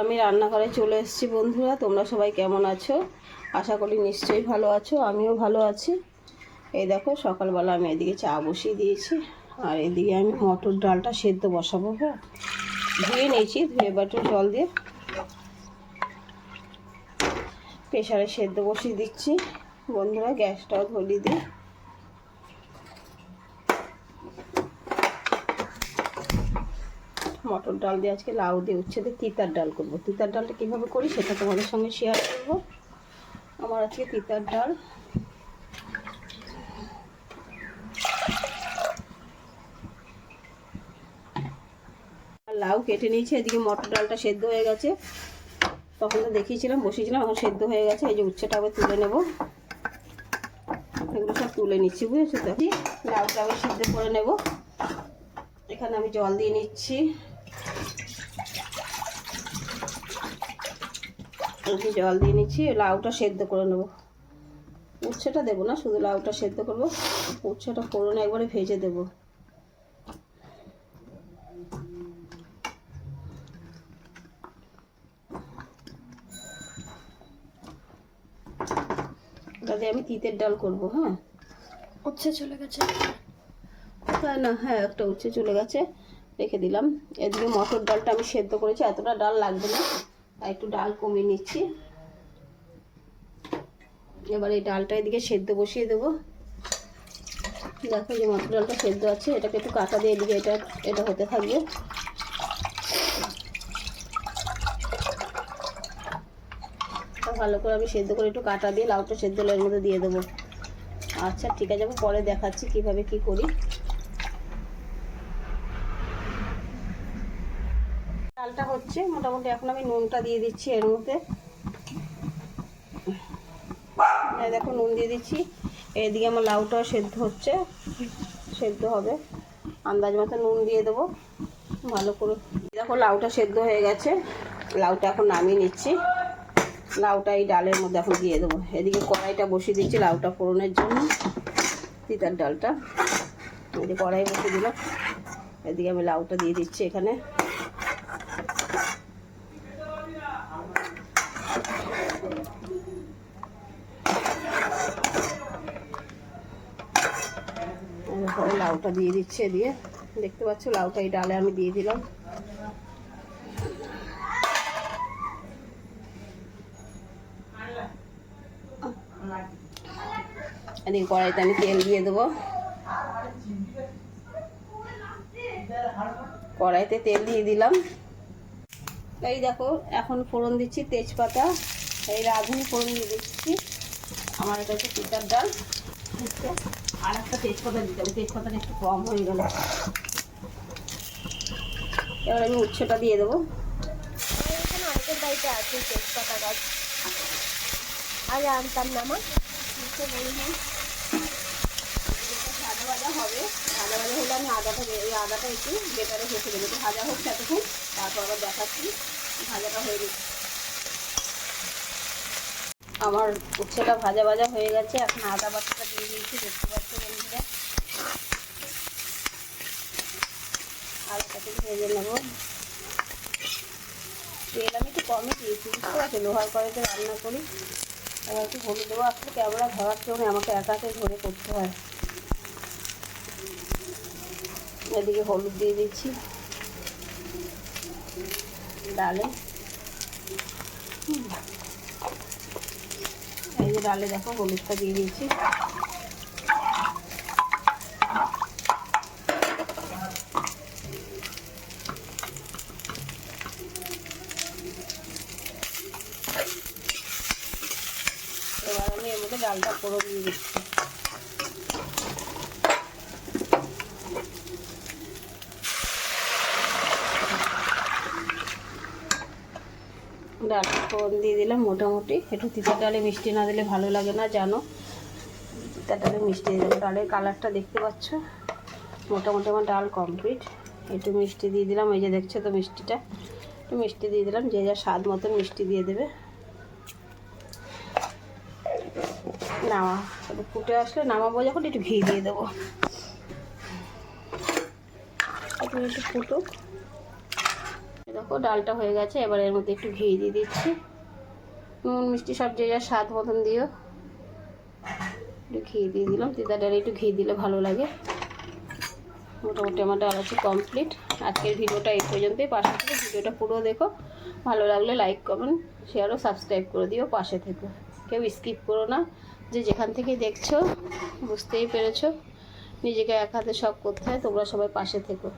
আমি রান্নাঘরে চলে এসেছি বন্ধুরা, তোমরা সবাই কেমন আছো? আশা করি নিশ্চয়ই ভালো আছো, আমিও ভালো আছি। এই দেখো, সকালবেলা আমি এদিকে চা বসিয়ে দিয়েছি, আর এদিকে আমি মটর ডালটা সেদ্ধ বসাবো হ্যাঁ? ধুয়ে নিয়েছি, ধুয়ে বাটু জল দিয়ে। প্রেশারে সেদ্ধ বসিয়ে দিচ্ছি। বন্ধুরা, গ্যাসটাও ধরিয়ে দিই। মটর ডাল দিয়ে আজকে লাউ দিয়ে উচ্ছে দিয়ে তিতার ডাল করব। তিতার ডালটা কীভাবে করি সেটা তোমাদের সঙ্গে শেয়ার করব। আমার আজকে তিতার ডাল। লাউ কেটে নিয়েছি, এদিকে মটর ডালটা সেদ্ধ হয়ে গেছে। তখন তো দেখিয়েছিলাম, বসিয়েছিলাম, এখন সেদ্ধ হয়ে গেছে। এই যে উচ্ছেটা আবার তুলে নেব। এগুলো সব তুলে নিচ্ছি, বুঝেছ তো? লাউটা আবার সেদ্ধ করে নেব। এখানে আমি জল দিয়ে নিচ্ছি। একটু জল দিয়ে নিচ্ছি লাউটা সেদ্ধ করে নেব। উচ্ছেটা দেবো না শুধু লাউটা সেদ্ধ করব। উচ্ছেটা ফোড়নে একবারে ভেজে দেবো। দিয়ে আমি তিতের ডাল করব হ্যাঁ? উচ্ছে চলে গেছে। হ্যাঁ না হ্যাঁ একটা উচ্ছে চলে গেছে। রেখে দিলাম। এদিকে মটর ডালটা আমি সেদ্ধ করেছি, এতটা ডাল লাগবে না। তাই একটু ডাল কমিয়ে নিচ্ছি। এবার এই ডালটা এদিকে সেদ্ধ বসিয়ে দেবো। দেখো যে মটর ডালটা সেদ্ধ আছে, এটাকে একটু কাটা দিয়ে এদিকে এটা এটা হতে থাকবে। ভালো করে আমি সেদ্ধ করে একটু কাটা দিয়ে লাউটা সেদ্ধ এর মধ্যে দিয়ে দেবো। আচ্ছা ঠিক আছে, আমি পরে দেখাচ্ছি কীভাবে কি করি। ডালটা হচ্ছে, মোটামুটি এখন আমি নুনটা দিয়ে দিচ্ছি এর মধ্যে। দেখো, নুন দিয়ে দিচ্ছি। এদিকে আমার লাউটাও সেদ্ধ হচ্ছে, সেদ্ধ হবে। আন্দাজ মতো নুন দিয়ে দেবো, ভালো করে। দেখো, লাউটা সেদ্ধ হয়ে গেছে। লাউটা এখন নামিয়ে নিচ্ছি। লাউটা এই ডালের মধ্যে এখন দিয়ে দেবো। এদিকে কড়াইটা বসিয়ে দিচ্ছি লাউটা ফোড়নের জন্য, তিতার ডালটা। এদিকে কড়াই বসিয়ে দিলাম। এদিকে আমি লাউটা দিয়ে দিচ্ছি এখানে। এরপরে লাউটা দিয়ে দিচ্ছে দিয়ে দেখতে পাচ্ছ, লাউটা এই ডালে আমি দিয়ে দিলাম। এদিকে কড়াইতে আমি তেল দিয়ে দেবো। কড়াইতে তেল দিয়ে দিলাম। এই দেখো, এখন ফোড়ন দিচ্ছি তেজপাতা। এই রাঁধুনি ফোড়ন দিয়ে দিচ্ছি। আমার এটা হচ্ছে পিতার ডাল। আর একটা তেজপাতা দিতে হবে তেজপাতাটা একটু কম হয়ে গেল। এবার আমি উচ্ছেটা দিয়ে দেবো। এখানে অনেকের বাড়িতে আছে তেজপাতা গাছ আগে আনতাম না মা ভাজা ভাজা হবে। ভাজা ভাজা হলে আমি আদাটা এই আদাটা একটু বেটারে ঘষে দেবো ভাজা হোক এতক্ষণ তারপর আবার দেখাচ্ছি। ভাজাটা হয়ে গেছে। আমার উচ্ছেটা ভাজা ভাজা হয়ে গেছে, এখন আদা বাটাটা দিয়ে দিয়েছি, দেখতে পাচ্ছি বন্ধুরা? আর সাথে ভেজে নেব? তেল আমি একটু কমই দিয়েছি, বুঝতে পারছি? লোহার কড়াইতে রান্না করি এবার একটু হলুদ দেবো। আসলে ক্যামেরা ধরার জন্য আমাকে একাকে ধরে করতে হয়। এদিকে হলুদ দিয়ে দিচ্ছি। ডালে হুম। এই যে ডালে দেখো হলুদটা দিয়ে দিয়েছি। এবার আমি এর মধ্যে ডালটা পুরো দিয়ে দিচ্ছি। ডালটা ফোড়ন দিয়ে দিলাম মোটামুটি। একটু তিতার ডালে মিষ্টি না দিলে ভালো লাগে না, জানো? তিতার ডালে মিষ্টি দেবো ডালের কালারটা দেখতে পাচ্ছ? মোটামুটি আমার ডাল কমপ্লিট। একটু মিষ্টি দিয়ে দিলাম। এই যে দেখছ তো মিষ্টিটা? একটু মিষ্টি দিয়ে দিলাম। যে যা স্বাদ মতন মিষ্টি দিয়ে দেবে। নামা। ফুটে আসলে নামাবো যখন, একটু ঘি দিয়ে দেবো। একটু ফুটুক। দেখো, ডালটা হয়ে গেছে, এবার এর মধ্যে একটু ঘি দিয়ে দিচ্ছি। নুন, মিষ্টি, সব যে যা স্বাদ মতন দিও। একটু ঘি দিয়ে দিলাম তিতা ডালে একটু ঘি দিলে ভালো লাগে। মোটামুটি আমার ডাল আছে কমপ্লিট আজকের ভিডিওটা এই পর্যন্তই। পাশে থেকে ভিডিওটা পুরো দেখো। ভালো লাগলে লাইক কমেন্ট শেয়ার ও সাবস্ক্রাইব করে দিও পাশে থেকে। কেউ স্কিপ করো না। যে যেখান থেকে দেখছ, বুঝতেই পেরেছ। নিজেকে এক হাতে সব করতে হয়, তোমরা সবাই পাশে থেকো।